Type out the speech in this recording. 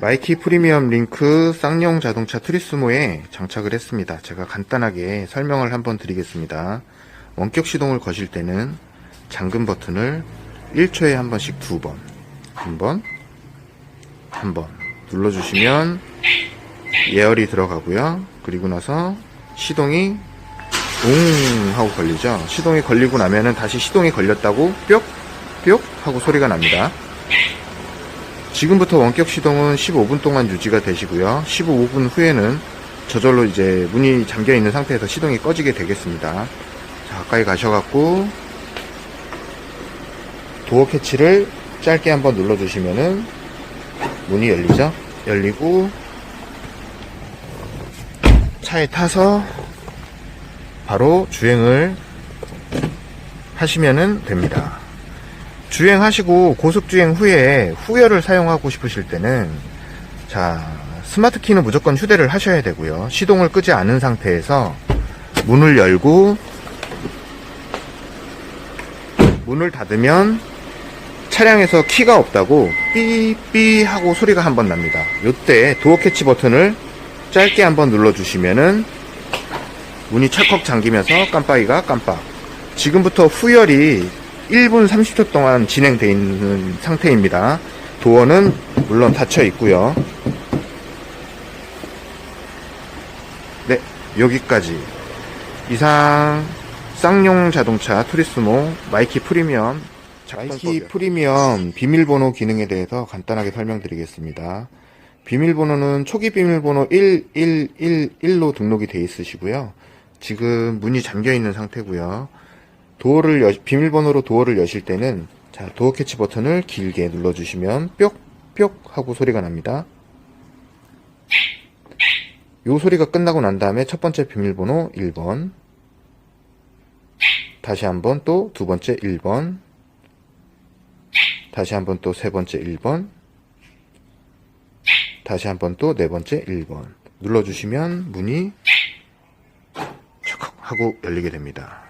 마이키 프리미엄 링크 쌍용 자동차 트리스모에 장착을 했습니다. 제가 간단하게 설명을 한번 드리겠습니다. 원격 시동을 거실 때는 잠금 버튼을 1초에 한 번씩 두 번, 한 번, 한 번 눌러주시면 예열이 들어가고요. 그리고 나서 시동이 웅 하고 걸리죠. 시동이 걸리고 나면은 다시 시동이 걸렸다고 뿅, 뿅 하고 소리가 납니다. 지금부터 원격 시동은 15분 동안 유지가 되시고요. 15분 후에는 저절로 이제 문이 잠겨 있는 상태에서 시동이 꺼지게 되겠습니다. 자, 가까이 가셔갖고 도어 캐치를 짧게 한번 눌러주시면은 문이 열리죠. 열리고 차에 타서 바로 주행을 하시면은 됩니다. 주행하시고 고속주행 후에 후열을 사용하고 싶으실 때는 자 스마트 키는 무조건 휴대를 하셔야 되고요. 시동을 끄지 않은 상태에서 문을 열고 문을 닫으면 차량에서 키가 없다고 삐삐 하고 소리가 한 번 납니다. 요때 도어 캐치 버튼을 짧게 한번 눌러주시면은 문이 철컥 잠기면서 깜빡이가 깜빡. 지금부터 후열이 1분 30초 동안 진행되어 있는 상태입니다. 도어는 물론 닫혀 있고요. 네, 여기까지. 이상 쌍용 자동차 투리스모 마이키 프리미엄 마이키 프리미엄 비밀번호 기능에 대해서 간단하게 설명드리겠습니다. 비밀번호는 초기 비밀번호 1111로 등록이 되어 있으시고요. 지금 문이 잠겨 있는 상태고요. 도어를 여, 비밀번호로 도어를 여실 때는 자 도어 캐치 버튼을 길게 눌러주시면 뾱뾱 하고 소리가 납니다. 요 소리가 끝나고 난 다음에 첫 번째 비밀번호 1번 다시 한번 또 두 번째 1번 다시 한번 또 세 번째 1번 다시 한번 또 네 번째 1번 눌러주시면 문이 척 하고 열리게 됩니다.